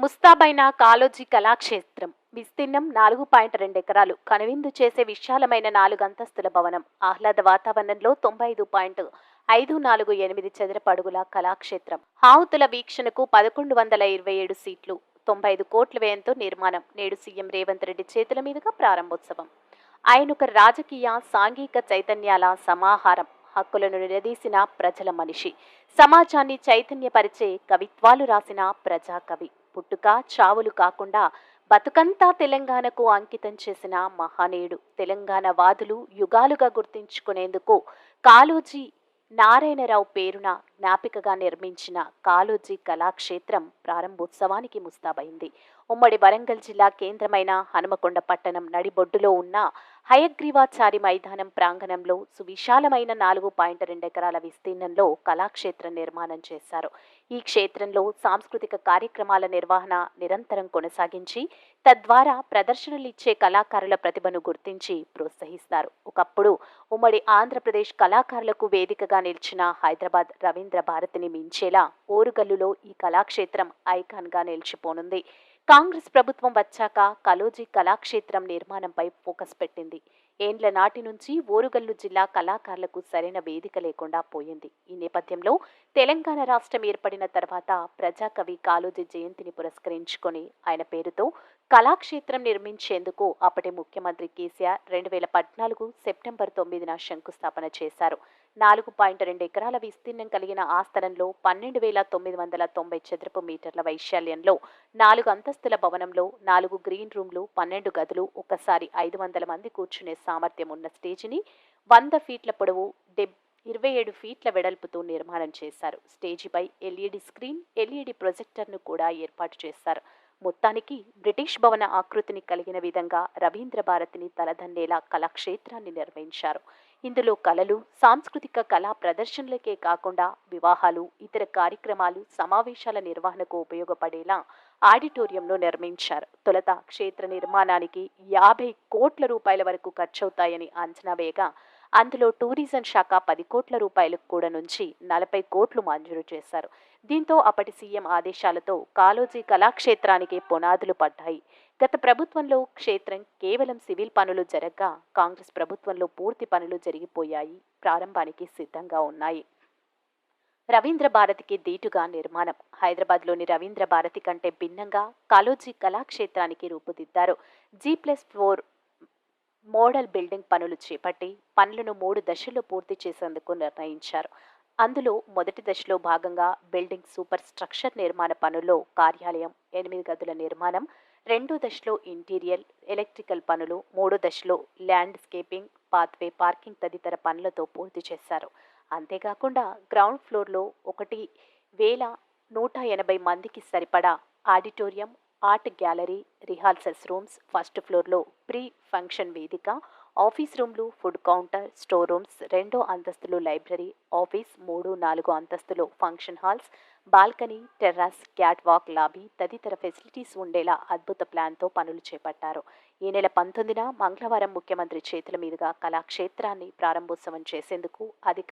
ముస్తాబైన కాలోజీ కళాక్షేత్రం విస్తీర్ణం నాలుగు పాయింట్ రెండు ఎకరాలు కనువిందు చేసే విశాలమైన నాలుగు అంతస్తుల భవనం ఆహ్లాద వాతావరణంలో తొంభై ఐదు పాయింట్ ఐదు నాలుగు ఎనిమిది చదరపడుగుల కళాక్షేత్రం. హావుతుల వీక్షణకు పదకొండు వందల ఇరవై ఏడు సీట్లు తొంభై ఐదు కోట్ల వ్యయంతో నిర్మాణం నేడు సీఎం రేవంత్ రెడ్డి చేతుల మీదుగా ప్రారంభోత్సవం. ఆయన ఒక రాజకీయ సాంఘిక చైతన్యాల సమాహారం హక్కులను నిలదీసిన ప్రజల మనిషి. సమాజాన్ని చైతన్యపరిచే కవిత్వాలు రాసిన ప్రజాకవి. పుట్టుక చావులు కాకుండా బతుకంతా తెలంగాణకు అంకితం చేసిన మహానీయుడు. తెలంగాణ వాదులు యుగాలుగా గుర్తించుకునేందుకు కాళోజీ నారాయణరావు పేరున జ్ఞాపికగా నిర్మించిన కాళోజీ కళాక్షేత్రం ప్రారంభోత్సవానికి ముస్తాబైంది. ఉమ్మడి వరంగల్ జిల్లా కేంద్రమైన హనుమకొండ పట్టణం నడిబొడ్డులో ఉన్న హయగ్రీవాచారి మైదానం ప్రాంగణంలో సువిశాలమైన నాలుగు పాయింట్ రెండు ఎకరాల విస్తీర్ణంలో కళాక్షేత్రం నిర్మాణం చేశారు. ఈ క్షేత్రంలో సాంస్కృతిక కార్యక్రమాల నిర్వహణ నిరంతరం కొనసాగించి తద్వారా ప్రదర్శనలు ఇచ్చే కళాకారుల ప్రతిభను గుర్తించి ప్రోత్సహిస్తారు. ఒకప్పుడు ఉమ్మడి ఆంధ్రప్రదేశ్ కళాకారులకు వేదికగా నిలిచిన హైదరాబాద్ రవీంద్ర భారతిని మించేలా ఓరుగల్లులో ఈ కళాక్షేత్రం ఐకాన్గా నిలిచిపోనుంది. కాంగ్రెస్ ప్రభుత్వం వచ్చాక కలోజీ కళాక్షేత్రం నిర్మాణంపై ఫోకస్ పెట్టింది. ఏండ్ల నాటి నుంచి ఓరుగల్లు జిల్లా కళాకారులకు సరైన వేదిక లేకుండా పోయింది. ఈ నేపథ్యంలో తెలంగాణ రాష్ట్రం ఏర్పడిన తర్వాత ప్రజాకవి కాళోజీ జయంతిని పురస్కరించుకొని ఆయన పేరుతో కళాక్షేత్రం నిర్మించేందుకు అప్పటి ముఖ్యమంత్రి కేసీఆర్ రెండు వేల పద్నాలుగు సెప్టెంబర్ తొమ్మిదిన శంకుస్థాపన చేశారు. నాలుగు పాయింట్ రెండు ఎకరాల విస్తీర్ణం కలిగిన ఆ స్థలంలో పన్నెండు వేల తొమ్మిది వందల తొంభై చదరపు మీటర్ల వైశాల్యంలో నాలుగు అంతస్తుల భవనంలో నాలుగు గ్రీన్ రూమ్లు పన్నెండు గదులు ఒకసారి ఐదు వందల మంది కూర్చునే సామర్థ్యం ఉన్న స్టేజిని వంద ఫీట్ల పొడవు డెబ్ ఇరవై ఏడు ఫీట్ల వెడల్పుతో నిర్మాణం చేశారు. స్టేజిపై ఎల్ఈడి స్క్రీన్ ఎల్ఈడి ప్రొజెక్టర్ను కూడా ఏర్పాటు చేశారు. మొత్తానికి బ్రిటిష్ భవన ఆకృతిని కలిగిన విధంగా రవీంద్ర భారతిని తలదన్నేలా కళాక్షేత్రాన్ని నిర్వహించారు ఇందులో కళలు సాంస్కృతిక కళా ప్రదర్శనలకే కాకుండా వివాహాలు ఇతర కార్యక్రమాలు సమావేశాల నిర్వహణకు ఉపయోగపడేలా ఆడిటోరియంలో నిర్మించారు. తొలత క్షేత్ర నిర్మాణానికి యాభై కోట్ల రూపాయల వరకు ఖర్చవుతాయని అంచనా వేయగా అందులో టూరిజం శాఖ పది కోట్ల రూపాయలకు కూడా నుంచి నలభై కోట్లు మంజూరు చేశారు. దీంతో అప్పటి సీఎం ఆదేశాలతో కాలోజీ కళాక్షేత్రానికి పునాదులు పడ్డాయి. గత ప్రభుత్వంలో క్షేత్రం కేవలం సివిల్ పనులు జరగ్గా కాంగ్రెస్ ప్రభుత్వంలో పూర్తి పనులు జరిగిపోయాయి. ప్రారంభానికి సిద్ధంగా ఉన్నాయి. రవీంద్ర భారతికి దీటుగా నిర్మాణం. హైదరాబాద్లోని రవీంద్ర భారతి కంటే భిన్నంగా కాలోజీ కళాక్షేత్రానికి రూపుదిద్దారు. G plus four model building పనులు చేపట్టి పనులను మూడు దశల్లో పూర్తి చేసేందుకు నిర్ణయించారు. అందులో మొదటి దశలో భాగంగా బిల్డింగ్ సూపర్ స్ట్రక్చర్ నిర్మాణ పనుల్లో కార్యాలయం ఎనిమిది గదుల నిర్మాణం రెండో దశలో ఇంటీరియర్ ఎలక్ట్రికల్ పనులు మూడో దశలో ల్యాండ్స్కేపింగ్ పాత్వే పార్కింగ్ తదితర పనులతో పూర్తి చేశారు. అంతేకాకుండా గ్రౌండ్ ఫ్లోర్లో ఒకటి వేల నూట ఎనభై మందికి సరిపడా auditorium art gallery rehearsals rooms first ఫ్లోర్లో ప్రీ ఫంక్షన్ వేదిక ఆఫీస్ రూమ్లు ఫుడ్ కౌంటర్ స్టోర్ రూమ్స్ రెండో అంతస్తులు లైబ్రరీ ఆఫీస్ మూడు నాలుగు అంతస్తులు function halls balcony terrace catwalk lobby తదితర ఫెసిలిటీస్ ఉండేలా అద్భుత ప్లాన్తో పనులు చేపట్టారు. ఈ నెల పంతొమ్మిదిన మంగళవారం ముఖ్యమంత్రి చేతుల మీదుగా కళాక్షేత్రాన్ని ప్రారంభోత్సవం చేసేందుకు అధిక